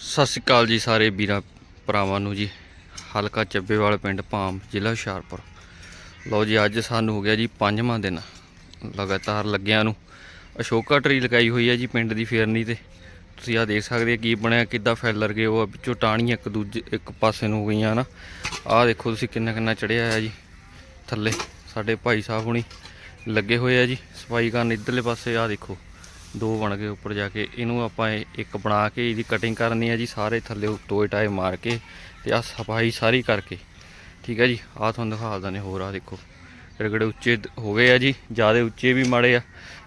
ਸਤਿ ਸ਼੍ਰੀ ਅਕਾਲ ਜੀ ਸਾਰੇ ਵੀਰਾਂ ਭਰਾਵਾਂ ਨੂੰ ਜੀ। ਹਲਕਾ ਚੱਬੇਵਾਲ ਪਿੰਡ ਭਾਮ ਜ਼ਿਲ੍ਹਾ ਹੁਸ਼ਿਆਰਪੁਰ। ਲਓ ਜੀ, ਅੱਜ ਸਾਨੂੰ ਹੋ ਗਿਆ ਜੀ ਪੰਜਵਾਂ ਦਿਨ ਲਗਾਤਾਰ ਲੱਗਿਆਂ ਨੂੰ। ਅਸ਼ੋਕਾ ਟਰੀ ਲਗਾਈ ਹੋਈ ਹੈ ਜੀ ਪਿੰਡ ਦੀ ਫੇਰਨੀ ਤੇ। ਤੁਸੀਂ ਆ ਦੇਖ ਸਕਦੇ ਕੀ ਬਣਿਆ, ਕਿੱਦਾਂ ਫੈਲਰ ਗਏ, ਉਹ ਵਿੱਚੋਂ ਟਾਹਣੀਆਂ ਇੱਕ ਦੂਜੇ, ਇੱਕ ਪਾਸੇ ਨੂੰ ਹੋ ਗਈਆਂ ਨਾ। ਆਹ ਦੇਖੋ ਤੁਸੀਂ ਕਿੰਨਾ ਕਿੰਨਾ ਚੜਿਆ ਆ ਜੀ ਥੱਲੇ। ਸਾਡੇ ਭਾਈ ਸਾਹਿਬ ਹੁਣੀ ਲੱਗੇ ਹੋਏ ਆ ਜੀ, ਸਫ਼ਾਈ ਕਰਨ ਇਧਰਲੇ ਪਾਸੇ ਆ ਦੇਖੋ। ਦੋ ਬਣ ਗਏ ਉੱਪਰ ਜਾ ਕੇ। ਇਹਨੂੰ ਆਪਾਂ ਇਹ ਇੱਕ ਬਣਾ ਕੇ ਇਹਦੀ ਕਟਿੰਗ ਕਰਨੀ ਹੈ ਜੀ, ਸਾਰੇ ਥੱਲੇ ਟੋਏ ਟਾਏ ਮਾਰ ਕੇ ਤੇ ਆ ਸਫ਼ਾਈ ਸਾਰੀ ਕਰਕੇ। ਠੀਕ ਹੈ ਜੀ ਆ ਤੁਹਾਨੂੰ ਦਿਖਾ ਦਿੰਦੇ ਹੋਰ ਆ ਦੇਖੋ। ਰਗੜੇ ਉੱਚੇ ਹੋ ਗਏ ਆ ਜੀ, ਜ਼ਿਆਦਾ ਉੱਚੇ ਵੀ ਮਾੜੇ ਆ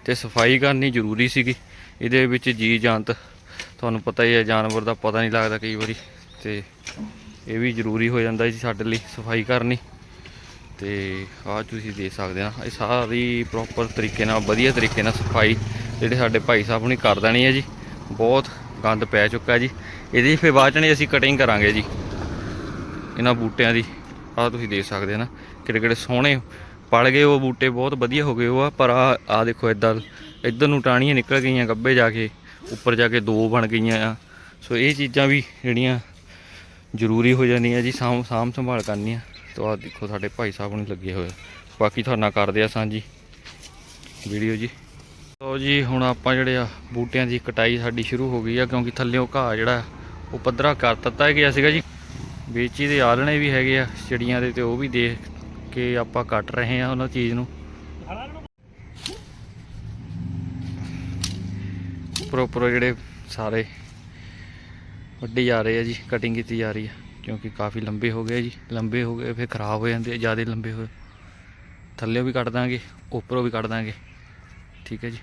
ਤੇ ਸਫ਼ਾਈ ਕਰਨੀ ਜ਼ਰੂਰੀ ਸੀਗੀ। ਇਹਦੇ ਵਿੱਚ ਜੀ ਜੰਤ, ਤੁਹਾਨੂੰ ਪਤਾ ਹੀ ਹੈ, ਜਾਨਵਰ ਦਾ ਪਤਾ ਨਹੀਂ ਲੱਗਦਾ ਕਈ ਵਾਰੀ ਤੇ ਇਹ ਵੀ ਜ਼ਰੂਰੀ ਹੋ ਜਾਂਦਾ ਜੀ ਸਾਡੇ ਲਈ ਸਫ਼ਾਈ ਕਰਨੀ। ਤੇ ਆਹ ਤੁਸੀਂ ਦੇਖ ਸਕਦੇ ਆ, ਇਹ ਸਾਰੀ ਪ੍ਰੋਪਰ ਤਰੀਕੇ ਨਾਲ, ਵਧੀਆ ਤਰੀਕੇ ਨਾਲ ਸਫ਼ਾਈ ਜਿਹੜੇ ਸਾਡੇ ਭਾਈ ਸਾਹਿਬ ਹੁਣੀ ਕਰ ਦੇਣੀ ਹੈ ਜੀ, ਬਹੁਤ ਗੰਦ ਪੈ ਚੁੱਕਾ ਜੀ। ਇਹਦੀ ਫਿਰ ਬਾਅਦ ਚਣੀ ਅਸੀਂ ਕਟਿੰਗ ਕਰਾਂਗੇ ਜੀ। ਇਹਨਾਂ ਬੂਟਿਆਂ ਦੀ, ਆਹ ਤੁਸੀਂ ਦੇਖ ਸਕਦੇ ਆ ਨਾ, ਕਿਹੜੇ ਕਿਹੜੇ ਸੋਹਣੇ ਪੜ ਗਏ ਉਹ ਬੂਟੇ, ਬਹੁਤ ਵਧੀਆ ਹੋ ਗਏ ਉਹ ਆ, ਪਰ ਆ ਆ ਦੇਖੋ ਇਦਾਂ ਇੱਧਰ ਨੂੰ ਟਾਹਣੀਆਂ ਨਿਕਲ ਗਈਆਂ ਗੱਬੇ ਜਾ ਕੇ, ਉੱਪਰ ਜਾ ਕੇ ਦੋ ਬਣ ਗਈਆਂ ਆ। ਸੋ ਇਹ ਚੀਜ਼ਾਂ ਵੀ ਜਿਹੜੀਆਂ ਜ਼ਰੂਰੀ ਹੋ ਜਾਂਦੀਆਂ ਜੀ, ਸਾਂਭ ਸਾਂਭ ਸੰਭਾਲ ਕਰਨੀ ਆ ਤੋ ਆ ਦੇਖੋ ਸਾਡੇ ਭਾਈ ਸਾਹਿਬ ਨੂੰ ਲੱਗੇ ਹੋਏ ਬਾਕੀ ਤੁਹਾਡੇ ਕਰਦੇ ਆ ਸਾਂਝੀ ਵੀਡੀਓ ਜੀ। ਤੋ ਜੀ, ਹੁਣ ਆਪਾਂ ਜਿਹੜੇ ਆ ਬੂਟਿਆਂ ਦੀ ਕਟਾਈ ਸਾਡੀ ਸ਼ੁਰੂ ਹੋ ਗਈ ਆ, ਕਿਉਂਕਿ ਥੱਲੇੋਂ ਘਾਹ ਜਿਹੜਾ, ਉਹ ਪੱਧਰਾ ਕਰ ਦਿੱਤਾ ਗਿਆ ਸੀਗਾ ਜੀ। ਵਿੱਚ ਹੀ ਦੇ ਆਲਣੇ ਵੀ ਹੈਗੇ ਆ, ਚਿੜੀਆਂ ਦੇ ਤੇ ਉਹ ਵੀ ਦੇਖ ਕੇ ਆਪਾਂ ਕੱਟ ਰਹੇ ਆ ਉਹਨਾਂ ਚੀਜ਼ ਨੂੰ। ਉੱਪਰ ਉੱਪਰ ਜਿਹੜੇ ਸਾਰੇ ਵੱਡੀ ਜਾ ਰਹੇ ਆ ਜੀ ਕਟਿੰਗ ਕੀਤੀ ਜਾ ਰਹੀ ਆ, ਕਿਉਂਕਿ ਕਾਫੀ ਲੰਬੇ ਹੋ ਗਏ ਜੀ। ਲੰਬੇ ਹੋ ਗਏ, ਫਿਰ ਖਰਾਬ ਹੋ ਜਾਂਦੇ ਜ਼ਿਆਦਾ ਲੰਬੇ ਹੋਏ ਥੱਲੇੋਂ ਵੀ ਕੱਟ ਦਾਂਗੇ, ਉੱਪਰੋਂ ਵੀ ਕੱਟ ਦਾਂਗੇ। ਠੀਕ ਹੈ ਜੀ।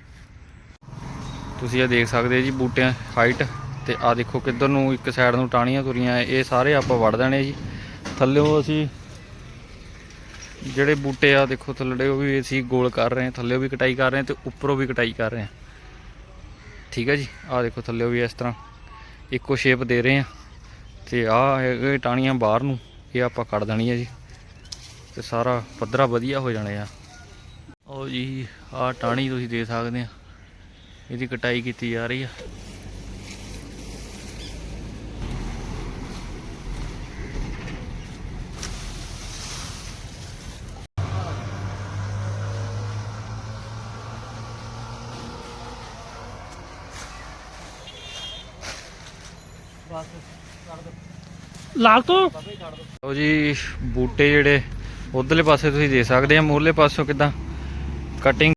ਤੁਸੀਂ ਇਹ ਦੇਖ ਸਕਦੇ ਜੀ ਬੂਟਿਆਂ ਹਾਈਟ ਤੇ ਆ ਦੇਖੋ ਕਿੱਧਰ ਨੂੰ ਇੱਕ ਸਾਈਡ ਨੂੰ ਟਾਣੀਆਂ ਤੁਰੀਆਂ, ਇਹ ਸਾਰੇ ਆਪਾਂ ਵੜ ਦੇਣੇ ਜੀ। ਥੱਲੇੋਂ ਅਸੀਂ ਜਿਹੜੇ ਬੂਟੇ ਆ, ਦੇਖੋ ਥੱਲੜੇ ਉਹ ਵੀ ਅਸੀਂ ਗੋਲ ਕਰ ਰਹੇ ਹਾਂ, ਥੱਲੇੋਂ ਵੀ ਕਟਾਈ ਕਰ ਰਹੇ ਹਾਂ ਤੇ ਉੱਪਰੋਂ ਵੀ ਕਟਾਈ ਕਰ ਰਹੇ ਹਾਂ। ਠੀਕ ਹੈ ਜੀ ਆ ਦੇਖੋ ਥੱਲੇੋਂ ਵੀ ਇਸ ਤਰ੍ਹਾਂ ਇੱਕੋ ਸ਼ੇਪ ਦੇ ਰਹੇ ਹਾਂ ਤੇ ਆ ਇਹ ਟਾਣੀਆਂ ਬਾਹਰ ਨੂੰ, ਇਹ ਆਪਾਂ ਕੱਢ ਦੇਣੀ ਹੈ ਜੀ ਤੇ ਸਾਰਾ ਪੱਧਰਾ ਵਧੀਆ ਹੋ ਜਾਣਾ ਆ। ਉਹ ਜੀ ਆ ਟਾਣੀ ਤੁਸੀਂ ਦੇ ਸਕਦੇ ਆ। ਇਹਦੀ ਕਟਾਈ ਕੀਤੀ ਜਾ ਰਹੀ ਆ। ਲਾਲ ਤੋਂ? ਲਓ ਜੀ ਬੂਟੇ ਜਿਹੜੇ ਉਧਰਲੇ ਪਾਸੇ ਤੁਸੀਂ ਦੇ ਸਕਦੇ ਆ ਮੂਹਰਲੇ ਪਾਸੋਂ ਕਿਦਾਂ? ਕਟਿੰਗ